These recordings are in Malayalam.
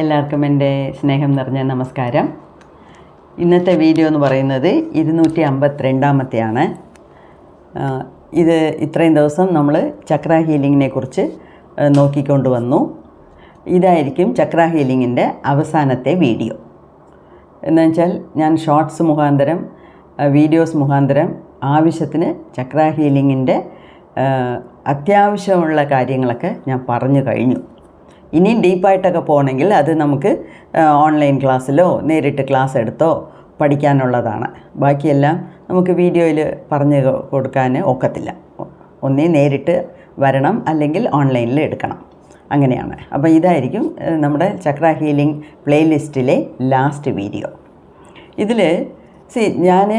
എല്ലാവർക്കും എന്റെ സ്നേഹം നിറഞ്ഞ നമസ്കാരം. ഇന്നത്തെ വീഡിയോ എന്ന് പറയുന്നത് ഇരുന്നൂറ്റി അമ്പത്തിരണ്ടാമത്തെയാണ് ഇത് ഇത്രയും ദിവസം നമ്മൾ ചക്ര ഹീലിങ്ങിനെ കുറിച്ച് നോക്കിക്കൊണ്ട് വന്നു. ഇതായിരിക്കും ചക്ര ഹീലിങ്ങിന്റെ അവസാനത്തെ വീഡിയോ. എന്നുവെച്ചാൽ ഞാൻ ഷോർട്സ് മുഖാന്തരം വീഡിയോസ് മുഖാന്തരം ആവശ്യത്തിന് ചക്ര ഹീലിങ്ങിന്റെ അത്യാവശ്യമുള്ള കാര്യങ്ങളൊക്കെ ഞാൻ പറഞ്ഞു കഴിഞ്ഞു. ഇനിയും ഡീപ്പായിട്ടൊക്കെ പോകണമെങ്കിൽ അത് നമുക്ക് ഓൺലൈൻ ക്ലാസ്സിലോ നേരിട്ട് ക്ലാസ് എടുത്തോ പഠിക്കാനുള്ളതാണ്. ബാക്കിയെല്ലാം നമുക്ക് വീഡിയോയിൽ പറഞ്ഞു കൊടുക്കാൻ ഒക്കത്തില്ല. ഒന്നേ നേരിട്ട് വരണം അല്ലെങ്കിൽ ഓൺലൈനിൽ എടുക്കണം. അങ്ങനെയാണ്. അപ്പോൾ ഇതായിരിക്കും നമ്മുടെ ചക്ര ഹീലിംഗ് പ്ലേലിസ്റ്റിലെ ലാസ്റ്റ് വീഡിയോ ഇതിൽ സി ഞാൻ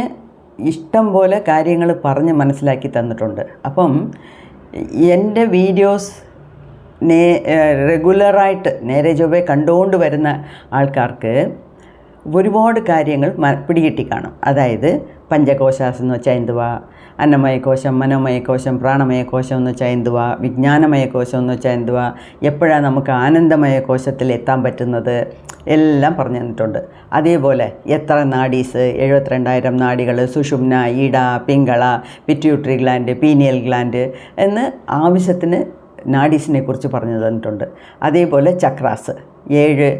ഇഷ്ടം പോലെ കാര്യങ്ങൾ പറഞ്ഞ് മനസ്സിലാക്കി തന്നിട്ടുണ്ട്. അപ്പം എന്റെ വീഡിയോസ് നേ റെഗുലറായിട്ട് നേരെ ചൊവ്വെ കണ്ടുകൊണ്ട് വരുന്ന ആൾക്കാർക്ക് ഒരുപാട് കാര്യങ്ങൾ പിടികിട്ടി കാണും. അതായത് പഞ്ചകോശാസ് എന്ന് വെച്ചാൽ എന്തുവാ? അന്നമയകോശം മനോമയകോശം പ്രാണമയകോശം എന്ന് വെച്ചാൽ എന്തുവാ? വിജ്ഞാനമയകോശം എന്ന് വെച്ചാൽ എന്തുവാ? എപ്പോഴാണ് നമുക്ക് ആനന്ദമയ കോശത്തിൽ എത്താൻ പറ്റുന്നത്? എല്ലാം പറഞ്ഞു തന്നിട്ടുണ്ട്. അതേപോലെ എത്ര നാഡീസ് എഴുപത്തിരണ്ടായിരം നാഡികൾ Sushumna Ida Pingala pituitary gland pineal gland എന്ന് ആവശ്യത്തിന് നാഡീസിനെ കുറിച്ച് പറഞ്ഞു തന്നിട്ടുണ്ട്. അതേപോലെ ചക്രാസ്. ഏഴ്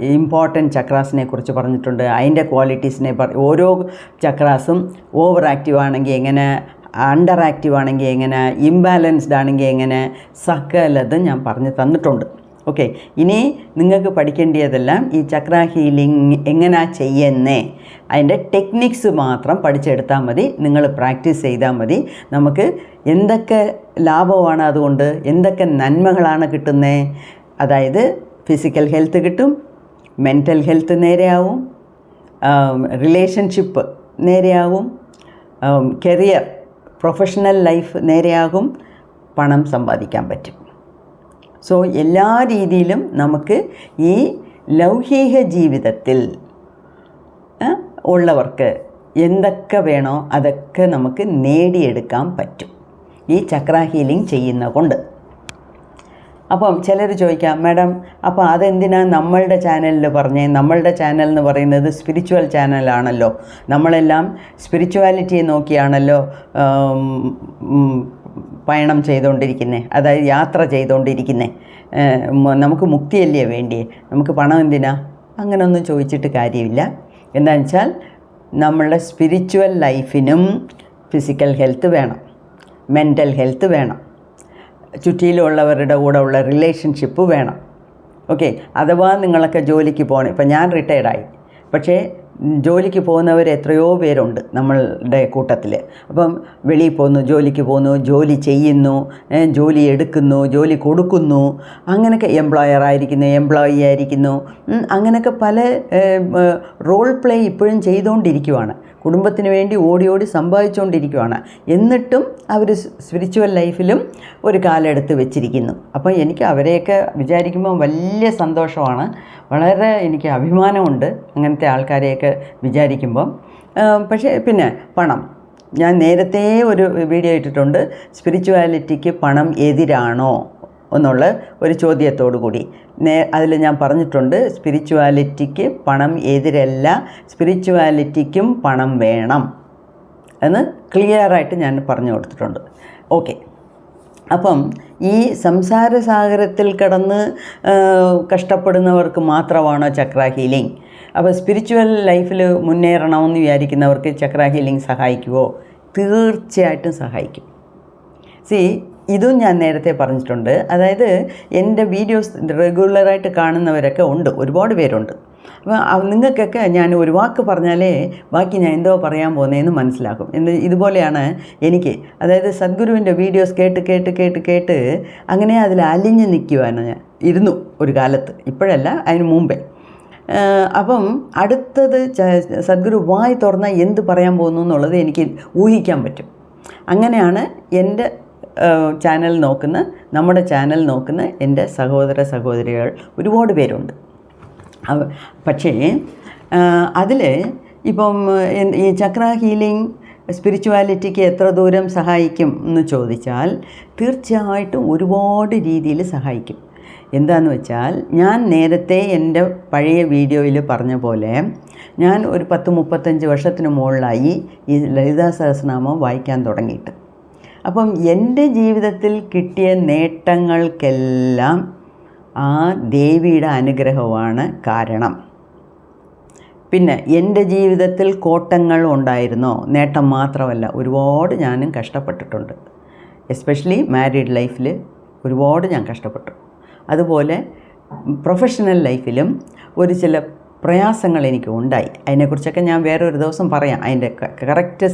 ഇമ്പോർട്ടന്റ് ചക്രാസിനെ കുറിച്ച് പറഞ്ഞിട്ടുണ്ട്. അതിന്റെ ക്വാളിറ്റീസിനെ ഓരോ ചക്രാസും ഓവർ ആക്റ്റീവ് ആണെങ്കിൽ എങ്ങനെ അണ്ടർ ആക്റ്റീവ് ആണെങ്കിൽ എങ്ങനെ ഇംബാലൻസ്ഡ് ആണെങ്കിൽ എങ്ങനെ സകലതും ഞാൻ പറഞ്ഞു തന്നിട്ടുണ്ട്. ഓക്കെ ഇനി നിങ്ങൾക്ക് പഠിക്കേണ്ടതെല്ലാം ഈ ചക്ര ഹീലിംഗ് എങ്ങനെയാ ചെയ്യുന്നേ? അതിന്റെ ടെക്നിക്സ് മാത്രം പഠിച്ചെടുത്താൽ മതി. നിങ്ങൾ പ്രാക്ടീസ് ചെയ്താൽ മതി. നമുക്ക് എന്തൊക്കെ ലാഭമാണ് അതുകൊണ്ട്? എന്തൊക്കെ നന്മകളാണ് കിട്ടുന്നത് അതായത് ഫിസിക്കൽ ഹെൽത്ത് കിട്ടും മെന്റൽ ഹെൽത്ത് നേരെയാവും റിലേഷൻഷിപ്പ് നേരെയാവും കരിയർ പ്രൊഫഷണൽ ലൈഫ് നേരെയാകും പണം സമ്പാദിക്കാൻ പറ്റും. സോ എല്ലാ രീതിയിലും നമുക്ക് ഈ ലൗകിക ജീവിതത്തിൽ ഉള്ളവർക്ക് എന്തൊക്കെ വേണോ അതൊക്കെ നമുക്ക് നേടിയെടുക്കാൻ പറ്റും. ഈ ചക്ര ഹീലിംഗ് ചെയ്യുന്ന കൊണ്ട്. അപ്പം ചിലർ ചോദിക്കാം മാഡം അപ്പോൾ അതെന്തിനാണ് നമ്മളുടെ ചാനലിൽ പറഞ്ഞേ? നമ്മളുടെ ചാനൽ എന്ന് പറയുന്നത് സ്പിരിച്വൽ ചാനലാണല്ലോ നമ്മളെല്ലാം സ്പിരിച്വാലിറ്റിയെ നോക്കിയാണല്ലോ പയണം ചെയ്തുകൊണ്ടിരിക്കുന്നത് അതായത് യാത്ര ചെയ്തുകൊണ്ടിരിക്കുന്നത് നമുക്ക് മുക്തിയല്ലേ വേണ്ടി നമുക്ക് പണം എന്തിനാ? അങ്ങനെയൊന്നും ചോദിച്ചിട്ട് കാര്യമില്ല. എന്താണെന്ന് വെച്ചാൽ നമ്മളുടെ സ്പിരിച്വൽ ലൈഫിനും ഫിസിക്കൽ ഹെൽത്ത് വേണം മെന്റൽ ഹെൽത്ത് വേണം. ചുറ്റിയിലുള്ളവരുടെ കൂടെ ഉള്ള റിലേഷൻഷിപ്പ് വേണം. ഓക്കെ അഥവാ നിങ്ങളൊക്കെ ജോലിക്ക് പോകണം. ഇപ്പം ഞാൻ റിട്ടയർഡായി പക്ഷേ ജോലിക്ക് പോകുന്നവർ എത്രയോ പേരുണ്ട് നമ്മളുടെ കൂട്ടത്തിൽ അപ്പം വെളിയിൽ പോകുന്നു ജോലിക്ക് പോകുന്നു ജോലി ചെയ്യുന്നു ജോലി എടുക്കുന്നു ജോലി കൊടുക്കുന്നു അങ്ങനെയൊക്കെ എംപ്ലോയർ ആയിരിക്കുന്നു എംപ്ലോയി ആയിരിക്കുന്നു അങ്ങനെയൊക്കെ പല റോൾ പ്ലേ ഇപ്പോഴും ചെയ്തുകൊണ്ടിരിക്കുവാണ്. കുടുംബത്തിന് വേണ്ടി ഓടി ഓടി സമ്പാദിച്ചുകൊണ്ടിരിക്കുവാണ്. എന്നിട്ടും അവർ സ്പിരിച്വൽ ലൈഫിലും ഒരു കാലെടുത്ത് വെച്ചിരിക്കുന്നു. അപ്പോൾ എനിക്ക് അവരെയൊക്കെ വിചാരിക്കുമ്പോൾ വലിയ സന്തോഷമാണ്. വളരെ എനിക്ക് അഭിമാനമുണ്ട് അങ്ങനത്തെ ആൾക്കാരെയൊക്കെ വിചാരിക്കുമ്പം. പക്ഷേ പിന്നെ പണം. ഞാൻ നേരത്തെ ഒരു വീഡിയോ ഇട്ടിട്ടുണ്ട് സ്പിരിച്വാലിറ്റിക്ക് പണം എതിരാണോ? എന്നുള്ള ഒരു ചോദ്യത്തോടു കൂടി. നേ അതിൽ ഞാൻ പറഞ്ഞിട്ടുണ്ട് സ്പിരിച്വാലിറ്റിക്ക് പണം എതിരല്ല സ്പിരിച്വാലിറ്റിക്കും പണം വേണം എന്ന് ക്ലിയറായിട്ട് ഞാൻ പറഞ്ഞു കൊടുത്തിട്ടുണ്ട്. ഓക്കെ. അപ്പം ഈ സംസാര സാഗരത്തിൽ കിടന്ന് കഷ്ടപ്പെടുന്നവർക്ക് മാത്രമാണോ ചക്ര ഹീലിംഗ് അപ്പോൾ സ്പിരിച്വൽ ലൈഫിൽ മുന്നേറണമെന്ന് വിചാരിക്കുന്നവർക്ക് ചക്ര ഹീലിംഗ് സഹായിക്കുമോ തീർച്ചയായിട്ടും സഹായിക്കും. സി ഇതും ഞാൻ നേരത്തെ പറഞ്ഞിട്ടുണ്ട്. അതായത് എന്റെ വീഡിയോസ് റെഗുലറായിട്ട് കാണുന്നവരൊക്കെ ഉണ്ട്. ഒരുപാട് പേരുണ്ട്. അപ്പോൾ അവ- നിങ്ങൾക്കൊക്കെ ഞാൻ ഒരു വാക്ക് പറഞ്ഞാലേ ബാക്കി ഞാൻ എന്തോ പറയാൻ പോകുന്നതെന്ന് മനസ്സിലാക്കും. എന്ത് ഇതുപോലെയാണ് എനിക്ക്. അതായത് സദ്ഗുരുവിന്റെ വീഡിയോസ് കേട്ട് കേട്ട് കേട്ട് കേട്ട് അങ്ങനെ അതിൽ അലിഞ്ഞ് നിൽക്കുവാണ് ഞാൻ. ഇരുന്നു ഒരു കാലത്ത്. ഇപ്പോഴല്ല അതിന് മുമ്പേ. അപ്പം അടുത്തത് സദ്ഗുരു വായി തുറന്നാൽ എന്ത് പറയാൻ പോകുന്നു എന്നുള്ളത് എനിക്ക് ഊഹിക്കാൻ പറ്റും. അങ്ങനെയാണ് എന്റെ ചാനൽ നോക്കുന്ന നമ്മുടെ ചാനൽ നോക്കുന്ന എന്റെ സഹോദര സഹോദരികൾ ഒരുപാട് പേരുണ്ട്. പക്ഷേ അതിൽ ഇപ്പം ഈ ചക്ര ഹീലിംഗ് സ്പിരിച്വാലിറ്റിക്ക് എത്ര ദൂരം സഹായിക്കും എന്ന് ചോദിച്ചാൽ തീർച്ചയായിട്ടും ഒരുപാട് രീതിയിൽ സഹായിക്കും. എന്താന്ന് വെച്ചാൽ ഞാൻ നേരത്തെ എന്റെ പഴയ വീഡിയോയിൽ പറഞ്ഞ പോലെ ഞാൻ ഒരു പത്ത് മുപ്പത്തഞ്ച് വർഷത്തിന് മുകളിലായി ഈ ലളിതാ സഹസ്രനാമം വായിക്കാൻ തുടങ്ങിയിട്ട്. അപ്പം എന്റെ ജീവിതത്തിൽ കിട്ടിയ നേട്ടങ്ങൾക്കെല്ലാം ആ ദേവിയുടെ അനുഗ്രഹമാണ് കാരണം. പിന്നെ എന്റെ ജീവിതത്തിൽ കോട്ടങ്ങൾ ഉണ്ടായിരുന്നോ? നേട്ടം മാത്രമല്ല ഒരുപാട് ഞാനും കഷ്ടപ്പെട്ടിട്ടുണ്ട്. എസ്പെഷ്യലി മാരീഡ് ലൈഫിൽ ഒരുപാട് ഞാൻ കഷ്ടപ്പെട്ടു. അതുപോലെ പ്രൊഫഷണൽ ലൈഫിലും ഒരു ചില പ്രയാസങ്ങൾ എനിക്ക് ഉണ്ടായി. അതിനെക്കുറിച്ചൊക്കെ ഞാൻ വേറൊരു ദിവസം പറയാം. അതിന്റെ കറക്റ്റ്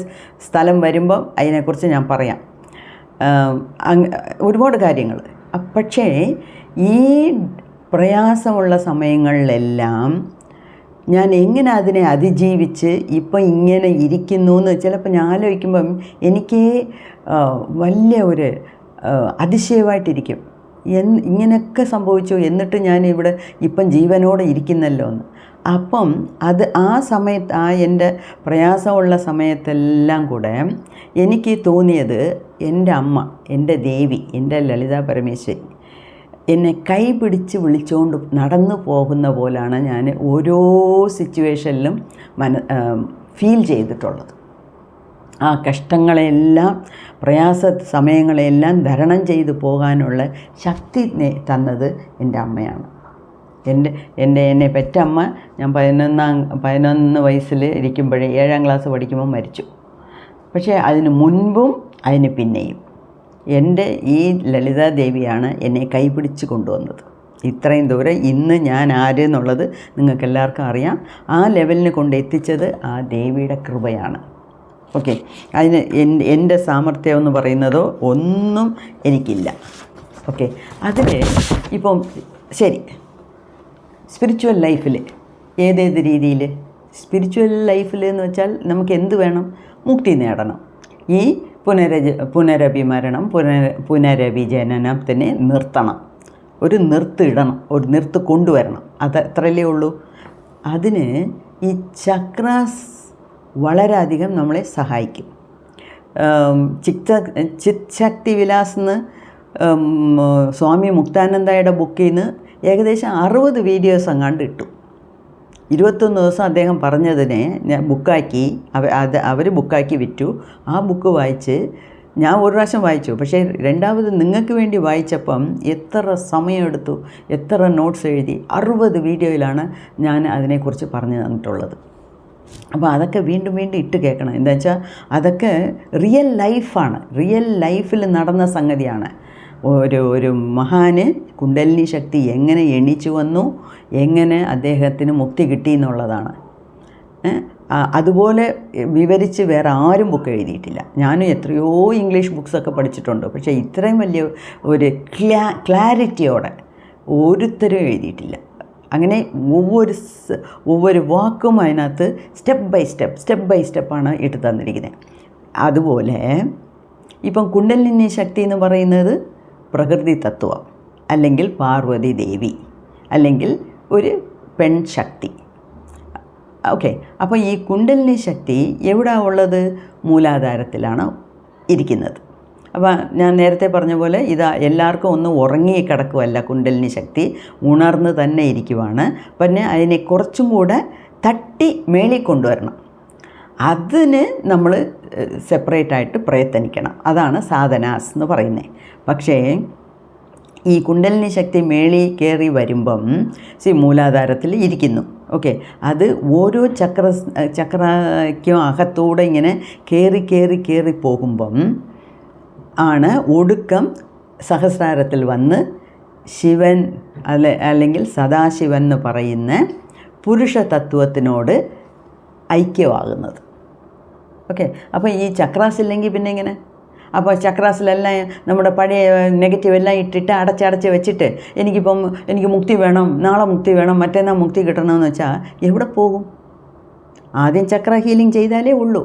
സ്ഥലം വരുമ്പം അതിനെക്കുറിച്ച് ഞാൻ പറയാം. ഒരുപാട് കാര്യങ്ങൾ. പക്ഷേ ഈ പ്രയാസമുള്ള സമയങ്ങളിലെല്ലാം ഞാൻ എങ്ങനെ അതിനെ അതിജീവിച്ച് ഇപ്പം ഇങ്ങനെ ഇരിക്കുന്നു എന്ന് ചിലപ്പോൾ ഞാൻ ആലോചിക്കുമ്പം എനിക്ക് വലിയ ഒരു അതിശയമായിട്ടിരിക്കും. എന്ന് ഇങ്ങനെയൊക്കെ സംഭവിച്ചു എന്നിട്ട് ഞാൻ ഇവിടെ ഇപ്പം ജീവനോടെ ഇരിക്കുന്നല്ലോ എന്ന് അപ്പം അത് ആ സമയത്ത് ആ എന്റെ പ്രയാസമുള്ള സമയത്തെല്ലാം കൂടെ എനിക്ക് തോന്നിയത് എന്റെ അമ്മ എന്റെ ദേവി എന്റെ ലളിതാ പരമേശ്വരി. എന്നെ കൈ പിടിച്ച് വിളിച്ചുകൊണ്ട് നടന്നു പോകുന്ന പോലാണ് ഞാൻ ഓരോ സിറ്റുവേഷനിലും മന ഫീൽ ചെയ്തിട്ടുള്ളത്. ആ കഷ്ടങ്ങളെല്ലാം പ്രയാസ സമയങ്ങളെല്ലാം തരണം ചെയ്തു പോകാനുള്ള ശക്തി തന്നത് എന്റെ അമ്മയാണ്. എന്റെ എന്റെ എന്നെ പെറ്റമ്മ ഞാൻ പതിനൊന്നാം പതിനൊന്ന് വയസ്സിൽ ഇരിക്കുമ്പോഴേ ഏഴാം ക്ലാസ് പഠിക്കുമ്പോൾ മരിച്ചു. പക്ഷേ അതിന് മുൻപും അതിന് പിന്നെയും. എന്റെ ഈ ലളിതാ ദേവിയാണ് എന്നെ കൈപിടിച്ച് കൊണ്ടുവന്നത്. ഇത്രയും ദൂരെ ഇന്ന് ഞാൻ ആര് എന്നുള്ളത് നിങ്ങൾക്ക് എല്ലാവർക്കും അറിയാം. ആ ലെവലിന് കൊണ്ട് എത്തിച്ചത് ആ ദേവിയുടെ കൃപയാണ്. ഓക്കെ. അതിന് എൻ എന്റെ സാമർഥ്യം എന്ന് പറയുന്നതോ ഒന്നും എനിക്കില്ല. ഓക്കെ. അതിൽ ഇപ്പം ശരി. സ്പിരിച്വൽ ലൈഫിൽ ഏതേത് രീതിയിൽ സ്പിരിച്വൽ ലൈഫിൽ എന്ന് വെച്ചാൽ നമുക്ക് എന്ത് വേണം? മുക്തി നേടണം. ഈ പുനരജ പുനരഭിമരണം പുനര തന്നെ നിർത്തണം. ഒരു നിർത്തിടണം ഒരു നിർത്ത് കൊണ്ടുവരണം. അത് അത്രയല്ലേ ഉള്ളൂ? അതിന് ഈ ചക്രാസ് വളരെയധികം നമ്മളെ സഹായിക്കും. ചിത്ത ചിത് ശക്തി വിലാസ് എന്ന് സ്വാമി മുക്താനന്ദയുടെ ബുക്കിൽ നിന്ന് ഏകദേശം അറുപത് വീഡിയോസ് അങ്ങാണ്ട് ഇട്ടു. ഇരുപത്തൊന്ന് ദിവസം അദ്ദേഹം പറഞ്ഞതിനെ ഞാൻ ബുക്കാക്കി അവ അത് അവർ ബുക്കാക്കി വിറ്റു. ആ ബുക്ക് വായിച്ച് ഞാൻ ഒരു പ്രാവശ്യം വായിച്ചു. പക്ഷേ രണ്ടാമത് നിങ്ങൾക്ക് വേണ്ടി വായിച്ചപ്പം എത്ര സമയമെടുത്തു എത്ര നോട്ട്സ് എഴുതി അറുപത് വീഡിയോയിലാണ് ഞാൻ അതിനെക്കുറിച്ച് പറഞ്ഞു തന്നിട്ടുള്ളത്. അപ്പോൾ അതൊക്കെ വീണ്ടും വീണ്ടും ഇട്ട് കേൾക്കണം. എന്താ വെച്ചാൽ അതൊക്കെ റിയൽ ലൈഫാണ് റിയൽ ലൈഫിൽ നടന്ന സംഗതിയാണ്. ഒരു ഒരു മഹാന് കുണ്ടലിനി ശക്തി എങ്ങനെ എണീച്ചു വന്നു എങ്ങനെ അദ്ദേഹത്തിന് മുക്തി കിട്ടി എന്നുള്ളതാണ്. അതുപോലെ വിവരിച്ച് വേറെ ആരും ബുക്ക് എഴുതിയിട്ടില്ല. ഞാനും എത്രയോ ഇംഗ്ലീഷ് ബുക്സൊക്കെ പഠിച്ചിട്ടുണ്ട്. പക്ഷേ ഇത്രയും വലിയ ഒരു ക്ലാ ക്ലാരിറ്റിയോടെ ഓരോരുത്തരും എഴുതിയിട്ടില്ല. അങ്ങനെ ഒവ്വൊരു ഒവ്വൊരു വാക്കും അതിനകത്ത് step by step step by സ്റ്റെപ്പാണ് ഇട്ട് തന്നിരിക്കുന്നത്. അതുപോലെ ഇപ്പം കുണ്ടലിനി ശക്തി എന്ന് പറയുന്നത് പ്രകൃതി തത്വം അല്ലെങ്കിൽ പാർവതി ദേവി അല്ലെങ്കിൽ ഒരു പെൺശക്തി ഓക്കെ അപ്പോൾ ഈ കുണ്ടലിനി ശക്തി എവിടെ ഉള്ളത്? മൂലാധാരത്തിലാണ് ഇരിക്കുന്നത്. അപ്പോൾ ഞാൻ നേരത്തെ പറഞ്ഞ പോലെ ഇത് എല്ലാവർക്കും ഒന്ന് ഉറങ്ങി കിടക്കുമല്ല കുണ്ടലിനി ശക്തി ഉണർന്ന് തന്നെ ഇരിക്കുവാണ്. പിന്നെ അതിനെ കുറച്ചും കൂടെ തട്ടി മേളിൽ കൊണ്ടുവരണം. അതിന് നമ്മൾ സെപ്പറേറ്റ് ആയിട്ട് പ്രയത്നിക്കണം. അതാണ് സാധനാസ് എന്ന് പറയുന്നത്. പക്ഷേ ഈ കുണ്ടലിനി ശക്തി മേളി കയറി വരുമ്പം സി മൂലാധാരത്തിൽ ഇരിക്കുന്നു. ഓക്കെ. അത് ഓരോ ചക്ര ചക്രയ്ക്കും അകത്തൂടെ ഇങ്ങനെ കയറി കയറി കയറി പോകുമ്പം ആണ് ഒടുക്കം സഹസ്രാരത്തിൽ വന്ന് ശിവൻ അല്ലെ അല്ലെങ്കിൽ സദാശിവൻ എന്ന് പറയുന്ന പുരുഷ തത്വത്തിനോട് ഐക്യമാകുന്നത്. ഓക്കെ. അപ്പോൾ ഈ ചക്രാസ് ഇല്ലെങ്കിൽ പിന്നെ എങ്ങനെ? അപ്പോൾ ചക്രാസിലെല്ലാം നമ്മുടെ പഴയ നെഗറ്റീവ് എല്ലാം ഇട്ടിട്ട് അടച്ചടച്ച് വെച്ചിട്ട് എനിക്കിപ്പം എനിക്ക് മുക്തി വേണം നാളെ മുക്തി വേണം മറ്റന്നാൾ മുക്തി കിട്ടണമെന്ന് വെച്ചാൽ എവിടെ പോകും? ആദ്യം ചക്ര ഹീലിംഗ് ചെയ്താലേ ഉള്ളൂ.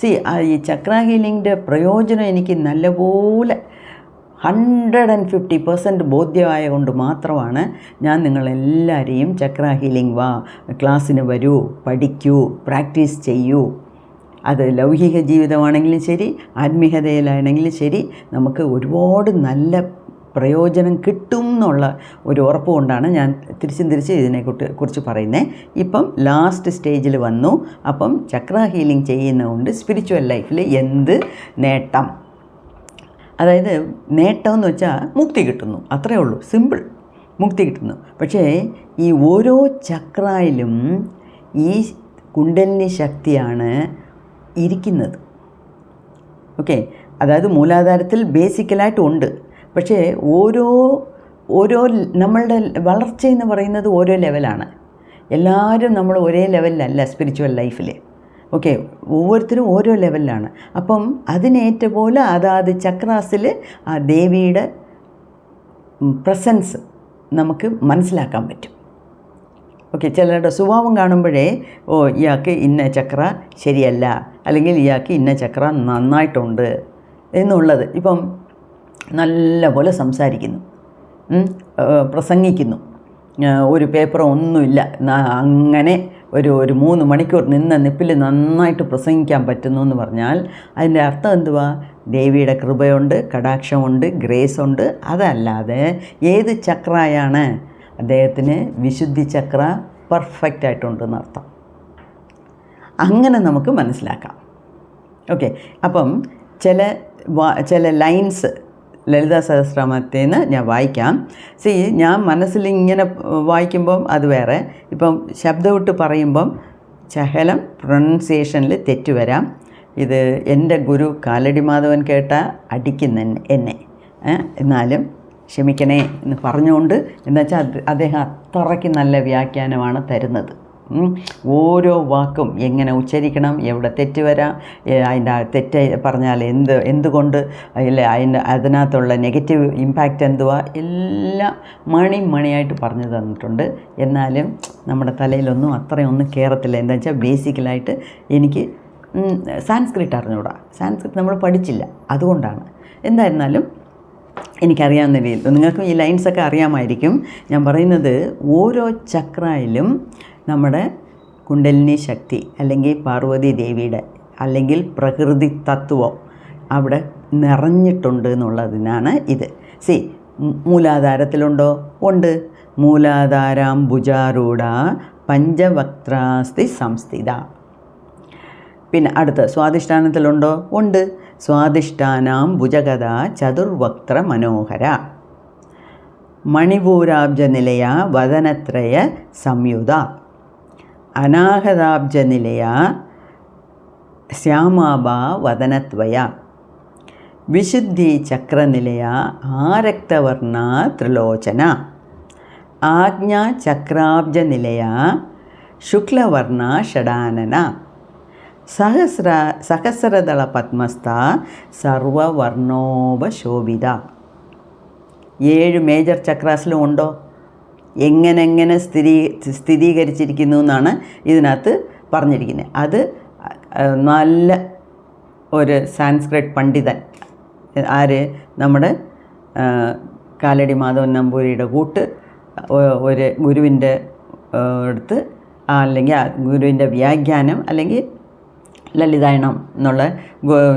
സി ഈ ചക്ര ഹീലിങ്ങിന്റെ പ്രയോജനം എനിക്ക് നല്ലപോലെ ഹൺഡ്രഡ് ആൻഡ് ഫിഫ്റ്റി പെർസെന്റ് ബോധ്യമായ കൊണ്ട് മാത്രമാണ് ഞാൻ നിങ്ങളെല്ലാവരെയും ചക്ര ഹീലിംഗ് വാ ക്ലാസ്സിന് വരൂ പഠിക്കൂ പ്രാക്ടീസ് ചെയ്യൂ. അത് ലൗകിക ജീവിതമാണെങ്കിലും ശരി ആത്മീയതയിലാണെങ്കിലും ശരി നമുക്ക് ഒരുപാട് നല്ല പ്രയോജനം കിട്ടും എന്നുള്ള ഒരു ഉറപ്പ് കൊണ്ടാണ് ഞാൻ തിരിച്ചും തിരിച്ച് ഇതിനെ കുറിച്ച് പറയുന്നത് ഇപ്പം ലാസ്റ്റ് സ്റ്റേജിൽ വന്നു. അപ്പം ചക്ര ഹീലിംഗ് ചെയ്യുന്നതുകൊണ്ട് സ്പിരിച്വൽ ലൈഫിൽ എന്ത് നേട്ടം? അതായത് നേട്ടം എന്ന് വെച്ചാൽ മുക്തി കിട്ടുന്നു. അത്രയേ ഉള്ളൂ. സിമ്പിൾ മുക്തി കിട്ടുന്നു. പക്ഷേ ഈ ഓരോ ചക്രയിലും ഈ കുണ്ടലിനി ശക്തിയാണ് ഇരിക്കുന്നത്. ഓക്കെ അതായത് മൂലാധാരത്തിൽ ബേസിക്കലായിട്ട് ഉണ്ട്. പക്ഷേ ഓരോ ഓരോ നമ്മളുടെ വളർച്ച എന്ന് പറയുന്നത് ഓരോ ലെവലാണ് എല്ലാവരും നമ്മൾ ഒരേ ലെവലിലല്ല സ്പിരിച്വൽ ലൈഫിൽ ഓക്കെ ഓരോരുത്തരും ഓരോ ലെവലിലാണ് അപ്പം അതിനേറ്റ പോലെ അതാത് ചക്രാസിൽ ആ ദേവിയുടെ പ്രസൻസ് നമുക്ക് മനസ്സിലാക്കാൻ പറ്റും. ഓക്കെ ചിലരുടെ സ്വഭാവം കാണുമ്പോഴേ ഓ ഇയാൾക്ക് ഇന്ന ചക്ര ശരിയല്ല. അല്ലെങ്കിൽ ഇയാൾക്ക് ഇന്ന ചക്ര നന്നായിട്ടുണ്ട്. എന്നുള്ളത് ഇപ്പം നല്ല പോലെ സംസാരിക്കുന്നു പ്രസംഗിക്കുന്നു. ഒരു പേപ്പറോ ഒന്നുമില്ല. അങ്ങനെ ഒരു ഒരു മൂന്ന് മണിക്കൂർ നിന്ന നിപ്പിൽ നന്നായിട്ട് പ്രസംഗിക്കാൻ പറ്റുന്നു എന്ന് പറഞ്ഞാൽ അതിന്റെ അർത്ഥം എന്തുവാ? ദേവിയുടെ കൃപയുണ്ട് കടാക്ഷമുണ്ട് ഗ്രേസ് ഉണ്ട് അതല്ലാതെ ഏത് ചക്രയാണ്? അദ്ദേഹത്തിന് വിശുദ്ധി ചക്ര പെർഫെക്റ്റ് ആയിട്ടുണ്ട് എന്നർത്ഥം അങ്ങനെ നമുക്ക് മനസ്സിലാക്കാം. ഓക്കെ അപ്പം ചില ചില ലൈൻസ് ലളിതാ സഹസ്രനാമത്തേന്ന് ഞാൻ വായിക്കാം. സി ഞാൻ മനസ്സിൽ ഇങ്ങനെ വായിക്കുമ്പം അത് വേറെ. ഇപ്പം ശബ്ദമിട്ട് പറയുമ്പം ചഹലം പ്രൊണൗൺസിയേഷനിൽ തെറ്റ് വരാം. ഇത് എന്റെ ഗുരു കാലടി മാധവൻ കേട്ട അടിക്കുന്ന എന്നെ. എന്നാലും ക്ഷമിക്കണേ എന്ന് പറഞ്ഞുകൊണ്ട് എന്നുവെച്ചാൽ അദ്ദേഹം അത്രയ്ക്ക് നല്ല വ്യാഖ്യാനമാണ് തരുന്നത്. ഓരോ വാക്കും എങ്ങനെ ഉച്ചരിക്കണം എവിടെ തെറ്റ് വരാം അതിന്റെ തെറ്റ് പറഞ്ഞാൽ എന്ത് എന്തുകൊണ്ട് അല്ലെ അതിന്റെ അതിനകത്തുള്ള നെഗറ്റീവ് ഇമ്പാക്റ്റ് എന്തുവാ? എല്ലാം മണി മണിയായിട്ട് പറഞ്ഞു തന്നിട്ടുണ്ട്. എന്നാലും നമ്മുടെ തലയിലൊന്നും അത്രയൊന്നും കയറത്തില്ല എന്താ വെച്ചാൽ ബേസിക്കലായിട്ട് എനിക്ക് സാൻസ്ക്രിറ്റ് അറിഞ്ഞുകൂടാ സാൻസ്ക്രിറ്റ് നമ്മൾ പഠിച്ചില്ല. അതുകൊണ്ടാണ്. എന്തായിരുന്നാലും എനിക്കറിയാവുന്ന രീതിയിൽ നിങ്ങൾക്കും ഈ ലൈൻസൊക്കെ അറിയാമായിരിക്കും. ഞാൻ പറയുന്നത് ഓരോ ചക്രയിലും നമ്മുടെ കുണ്ടലിനി ശക്തി അല്ലെങ്കിൽ പാർവതി ദേവിയുടെ അല്ലെങ്കിൽ പ്രകൃതി തത്വം അവിടെ നിറഞ്ഞിട്ടുണ്ട് എന്നുള്ളതിനാണ് ഇത്. സി മൂലാധാരത്തിലുണ്ടോ? ഉണ്ട്. മൂലാധാരാം ഭുജാരൂഢ പഞ്ചവക്രാസ്തി സംസ്ഥിത. പിന്നെ അടുത്ത് സ്വാധിഷ്ഠാനത്തിലുണ്ടോ? ഉണ്ട്. സ്വാധിഷ്ഠാനാം ഭുജഗത ചതുർവക്ത്ര മനോഹര. മണിപൂരാബ്ജനിലയ വദനത്രയ സംയുത. അനാഹതാബ്ജനിലയ ശ്യാമാബ വദനത്വയ. വിശുദ്ധി ചക്രനിലയ ആരക്തവർണ ത്രിലോചന. ആജ്ഞാചക്രാബ്ജനിലയ ചക്രാബ്ജ നിലയ ശുക്ലവർണ ഷടാനന സഹസ്ര സഹസ്രദള പത്മസ്ഥ സർവവർണോപശോഭിത. ഏഴ് മേജർ ചക്രാസിലും ഉണ്ടോ? എങ്ങനെങ്ങനെ സ്ഥിരീ സ്ഥിരീകരിച്ചിരിക്കുന്നു എന്നാണ് ഇതിനകത്ത് പറഞ്ഞിരിക്കുന്നത്. അത് നല്ല ഒരു സാൻസ്ക്രിറ്റ് പണ്ഡിതൻ ആര്? നമ്മുടെ കാലടി മാധവൻ നമ്പൂരിയുടെ കൂട്ട് ഒരു ഗുരുവിന്റെ അടുത്ത് അല്ലെങ്കിൽ ഗുരുവിന്റെ വ്യാഖ്യാനം അല്ലെങ്കിൽ ലളിതായണം എന്നുള്ള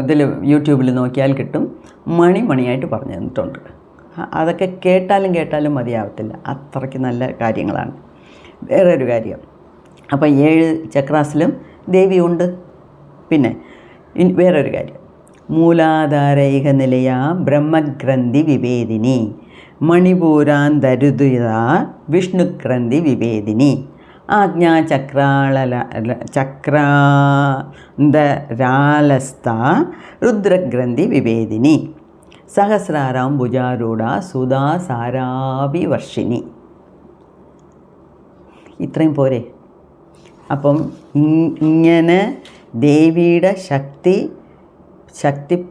ഇതിൽ യൂട്യൂബിൽ നോക്കിയാൽ കിട്ടും. മണി മണിയായിട്ട് പറഞ്ഞു തന്നിട്ടുണ്ട്. അതൊക്കെ കേട്ടാലും കേട്ടാലും മതിയാവത്തില്ല. അത്രയ്ക്ക് നല്ല കാര്യങ്ങളാണ്. വേറെ ഒരു കാര്യം. അപ്പോൾ ഏഴ് ചക്രാസിലും ദേവിയുണ്ട് പിന്നെ വേറൊരു കാര്യം. മൂലാധാരൈക നിലയ ബ്രഹ്മഗ്രന്ഥി വിവേദിനി. മണിപൂരാന്തരുതിത വിഷ്ണുഗ്രന്ഥി വിവേദിനി. ആജ്ഞാചക്രാളല ചക്രാന്തരാലസ്ഥ രുദ്രഗ്രന്ഥി വിവേദിനി. സഹസ്രാരാം ഭുജാരൂഢ സുധാ സാരാഭിവർഷിണി ഇത്രയും പോരെ. അപ്പം ഇങ്ങനെ ദേവിയുടെ ശക്തി ശക്തി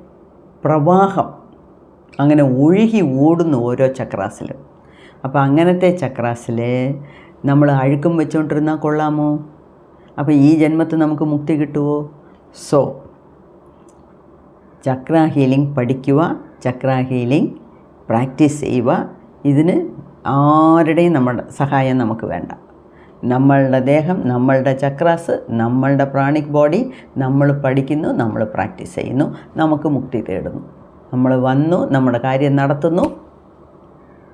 പ്രവാഹം അങ്ങനെ ഒഴുകി ഓടുന്നു ഓരോ ചക്രാസിലും. അപ്പോൾ അങ്ങനത്തെ ചക്രാസിൽ നമ്മൾ അഴുക്കും വെച്ചുകൊണ്ടിരുന്നാൽ കൊള്ളാമോ? അപ്പോൾ ഈ ജന്മത്തിൽ നമുക്ക് മുക്തി കിട്ടുമോ സോ ചക്ര ഹീലിംഗ് പഠിക്കുക ചക്ര ഹീലിംഗ് പ്രാക്ടീസ് ചെയ്യുക. ഇതിന് ആരുടെയും നമ്മുടെ സഹായം നമുക്ക് വേണ്ട. നമ്മളുടെ ദേഹം നമ്മളുടെ ചക്രാസ് നമ്മളുടെ പ്രാണിക് ബോഡി നമ്മൾ പഠിക്കുന്നു നമ്മൾ പ്രാക്ടീസ് ചെയ്യുന്നു നമുക്ക് മുക്തി തേടുന്നു. നമ്മൾ വന്നു നമ്മുടെ കാര്യം നടത്തുന്നു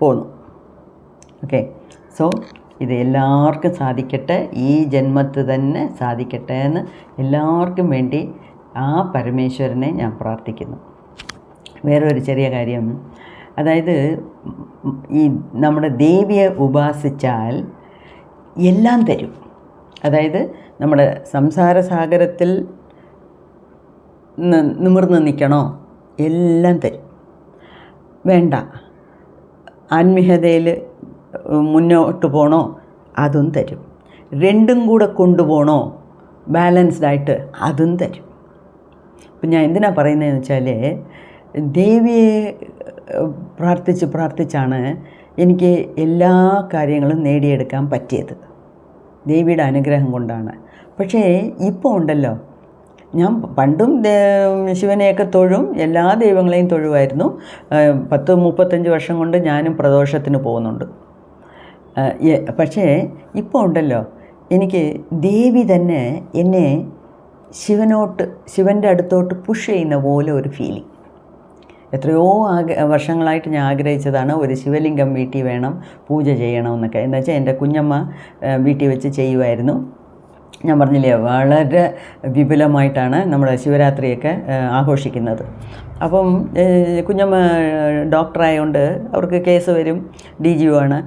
പോന്നു. ഓക്കെ സോ ഇത് എല്ലാവർക്കും സാധിക്കട്ടെ. ഈ ജന്മത്ത് തന്നെ സാധിക്കട്ടെ എന്ന് എല്ലാവർക്കും വേണ്ടി ആ പരമേശ്വരനെ ഞാൻ പ്രാർത്ഥിക്കുന്നു. വേറൊരു ചെറിയ കാര്യം. അതായത് ഈ നമ്മുടെ ദേവിയെ ഉപാസിച്ചാൽ എല്ലാം തരും. അതായത് നമ്മുടെ സംസാരസാഗരത്തിൽ നിമിർന്ന് നിൽക്കണോ? എല്ലാം തരും. വേണ്ട. ആത്മീയതയിൽ മുന്നോട്ട് പോകണോ അതും തരും. രണ്ടും കൂടെ കൊണ്ടുപോകണോ ബാലൻസ്ഡായിട്ട് അതും തരും. ഇപ്പം ഞാൻ എന്തിനാണ് പറയുന്നതെന്ന് വെച്ചാൽ ദേവിയെ പ്രാർത്ഥിച്ച് പ്രാർത്ഥിച്ചാണ് എനിക്ക് എല്ലാ കാര്യങ്ങളും നേടിയെടുക്കാൻ പറ്റിയത്. ദേവിയുടെ അനുഗ്രഹം കൊണ്ടാണ്. പക്ഷേ ഇപ്പോൾ ഉണ്ടല്ലോ. ഞാൻ പണ്ടും ശിവനെയൊക്കെ തൊഴും എല്ലാ ദൈവങ്ങളെയും തൊഴുമായിരുന്നു പത്ത് മുപ്പത്തഞ്ച് വർഷം കൊണ്ട് ഞാനും പ്രദോഷത്തിന് പോകുന്നുണ്ട്. പക്ഷേ ഇപ്പോൾ ഉണ്ടല്ലോ. എനിക്ക് ദേവി തന്നെ എന്നെ ശിവനോട്ട് ശിവന്റെ അടുത്തോട്ട് പുഷ് ചെയ്യുന്ന പോലെ ഒരു ഫീലിംഗ് എത്രയോ ആഗ്ര വർഷങ്ങളായിട്ട് ഞാൻ ആഗ്രഹിച്ചതാണ് ഒരു ശിവലിംഗം വീട്ടിൽ വേണം പൂജ ചെയ്യണമെന്നൊക്കെ. എന്ന് വെച്ചാൽ എന്റെ കുഞ്ഞമ്മ വീട്ടിൽ വെച്ച് ചെയ്യുമായിരുന്നു. ഞാൻ പറഞ്ഞില്ലേ വളരെ വിപുലമായിട്ടാണ് നമ്മൾ ശിവരാത്രിയൊക്കെ ആഘോഷിക്കുന്നത്. അപ്പം കുഞ്ഞമ്മ ഡോക്ടറായതുകൊണ്ട് അവർക്ക് കേസ് വരും ഡി ജി ആണ്.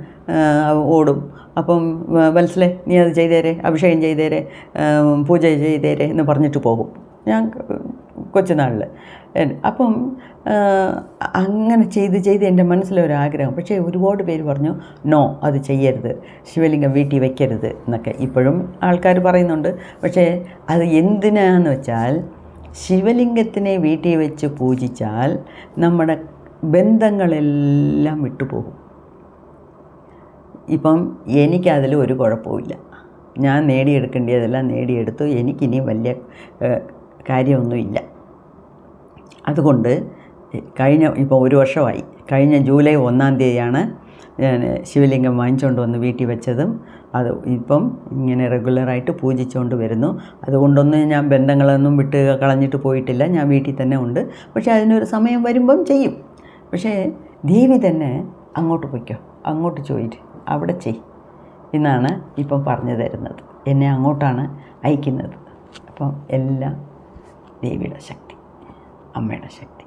ഓടും. അപ്പം വത്സലെ നീ അത് ചെയ്തേരെ അഭിഷേകം ചെയ്തേരെ പൂജ ചെയ്തേരെ എന്ന് പറഞ്ഞിട്ട് പോകും. ഞാൻ കൊച്ചുനാളിൽ അപ്പം അങ്ങനെ ചെയ്ത് ചെയ്ത് എന്റെ മനസ്സിലൊരാഗ്രഹം. പക്ഷേ ഒരുപാട് പേര് പറഞ്ഞു നോ അത് ചെയ്യരുത്. ശിവലിംഗം വീട്ടിൽ വയ്ക്കരുത് എന്നൊക്കെ. ഇപ്പോഴും ആൾക്കാർ പറയുന്നുണ്ട്. പക്ഷേ അത് എന്തിനാന്ന് വെച്ചാൽ ശിവലിംഗത്തിനെ വീട്ടിൽ വെച്ച് പൂജിച്ചാൽ നമ്മുടെ ബന്ധങ്ങളെല്ലാം വിട്ടുപോകും. ഇപ്പം എനിക്കതിൽ ഒരു കുഴപ്പമില്ല ഞാൻ നേടിയെടുക്കേണ്ടതെല്ലാം നേടിയെടുത്തു. എനിക്കിനി വലിയ കാര്യമൊന്നുമില്ല. അതുകൊണ്ട് കഴിഞ്ഞ ഇപ്പോൾ ഒരു വർഷമായി. കഴിഞ്ഞ ജൂലൈ ഒന്നാം തീയതിയാണ് ഞാൻ ശിവലിംഗം വാങ്ങിച്ചുകൊണ്ട് വന്ന് വീട്ടിൽ വെച്ചതും അത് ഇപ്പം ഇങ്ങനെ റെഗുലറായിട്ട് പൂജിച്ചുകൊണ്ട് വരുന്നു. അതുകൊണ്ടൊന്നും ഞാൻ ബന്ധങ്ങളൊന്നും വിട്ട് കളഞ്ഞിട്ട് പോയിട്ടില്ല. ഞാൻ വീട്ടിൽ തന്നെ ഉണ്ട്. പക്ഷേ അതിനൊരു സമയം വരുമ്പം ചെയ്യും. പക്ഷേ ദേവി തന്നെ അങ്ങോട്ട് പൊയ്ക്കോ. അങ്ങോട്ട് ചോദിച്ചു അവിടെ ചെയ്. എന്നാണ് ഇപ്പം പറഞ്ഞു തരുന്നത്. എന്നെ അങ്ങോട്ടാണ് അയക്കുന്നത്. അപ്പം എല്ലാം ദേവിയുടെ ശക്തി അമ്മയുടെ ശക്തി.